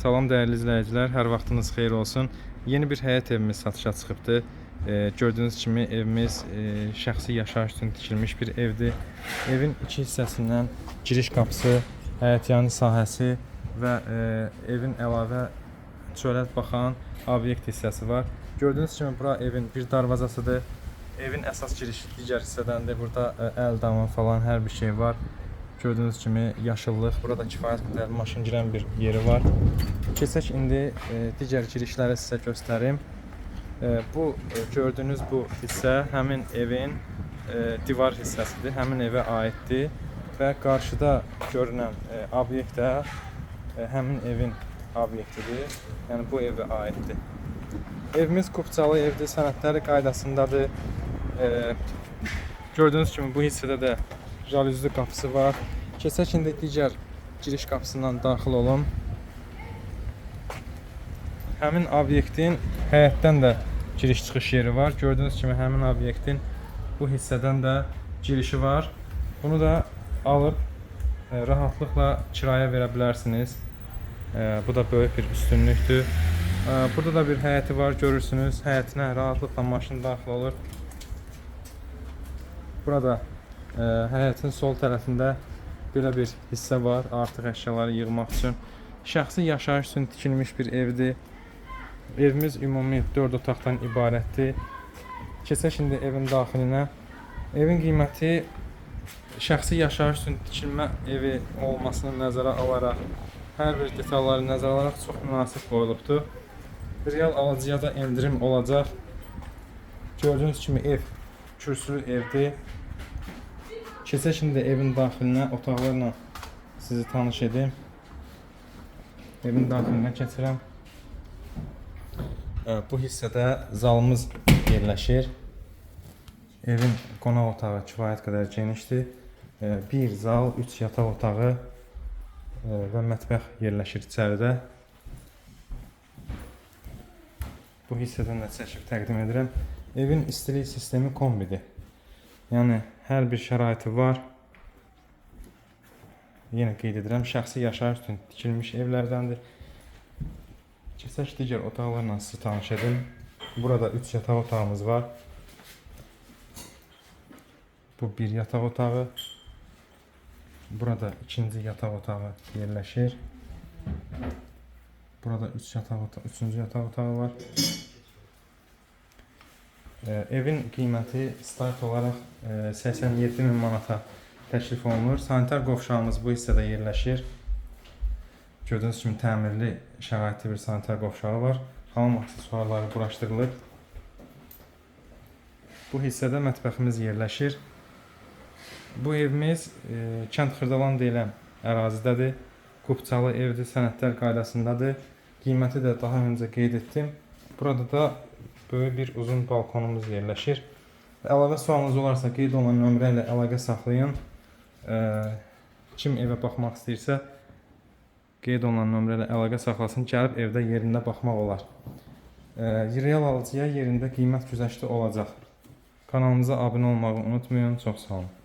Salam dəyərli izləyicilər, hər vaxtınız xeyir olsun. Yeni bir həyət evimiz satışa çıxıbdı. E, gördüyünüz kimi evimiz e, şəxsi yaşayış üçün tikilmiş bir evdir. Evin iki hissəsindən giriş qapısı, həyətyanı sahəsi və e, evin əlavə çölə baxan obyekt hissəsi var. Gördüyünüz kimi bura evin bir darvazasıdır. Evin əsas girişi digər hissədəndir. Burada e, əl damı falan hər bir şey var. Gördüyünüz kimi yaşıllıq, burada kifayət qədər maşın girən bir yeri var. Keçək indi e, digər girişləri sizə göstərim. E, bu e, bu hissə həmin evin e, divar hissəsidir, həmin evə aiddir və qarşıda görünən e, obyekt də e, həmin evin obyektidir. Yəni bu evə aiddir. Evimiz kupçalı evdir, sənədləri qaydasındadır. E, gördüyünüz kimi bu hissədə də jalüzlü qapısı var. Keçək indi digər giriş qapısından daxil olum. Həmin obyektin həyətdən də giriş-çıxış yeri var. Gördüyünüz kimi həmin obyektin bu hissədən də girişi var. Bunu da alıb e, rahatlıqla kirayə verə bilərsiniz. E, bu da böyük bir üstünlükdür. E, burada da bir həyəti var, görürsünüz. Həyətinə rahatlıqla maşın daxil olur. Burada e, həyətin sol tərəfində belə bir hissə var, artıq əşyaları yığmaq üçün. Şəxsi yaşayış üçün tikilmiş bir evdir. Evimiz ümumi 4 otaqdan ibarətdir. Keçək şimdi evin daxilinə. Evin qiyməti şəxsi yaşayış üçün tikilmə evi olmasını nəzərə alaraq, hər bir detalları nəzərə alaraq çox münasib qoyulubdur. Real alıcıya da endirim olacaq. Gördüyünüz kimi ev kürsülü evdir. Keçək şimdi evin daxilinə, otaqlarla sizi tanış edim. Evin daxilinə keçirəm. Bu hissədə zalımız yerləşir. Evin qonaq otağı kifayət qədər genişdir. Bir zal, 3 yataq otağı və mətbəx yerləşir içəridə. Bu hissədən də çəkib təqdim edirəm. Evin istilik sistemi kombidir. Yəni hər bir şəraiti var. Yenə qeyd edirəm, şəxsi yaşayış üçün tikilmiş evlərdəndir. Keçək digər otaqlarla sizi tanış edim. Burada 3 yataq otağımız var. Bu bir yataq otağı. Burada ikinci yataq otağı yerləşir. Burada 3 yataq otağı, 3-cü yataq otağı var. Evin qiyməti start olaraq e, 87 min manata təklif olunur. Sanitar qovşağımız bu hissədə yerləşir. Gördüyünüz kimi təmirli şəraitli bir sanitar qovşağı var. Hamam aksesuarları quraşdırılıb. Bu hissədə mətbəximiz yerləşir. Bu evimiz e, kənd Xırdalan deyilən ərazidədir. Qubçalı evdir, sənədlər qaydasındadır. Qiyməti də daha öncə qeyd etdim. Burada da böyük bir uzun balkonumuz yerləşir. Və Əlavə sualınız olarsa qeyd olunan nömrə ilə əlaqə saxlayın. Kim evə baxmaq istəyirsə qeyd olunan nömrə ilə əlaqə saxlasın, gəlib evdə yerində baxmaq olar. Real alıcıya yerində qiymət güzəşti olacaq. Kanalımıza abunə olmağı unutmayın. Çox sağ olun.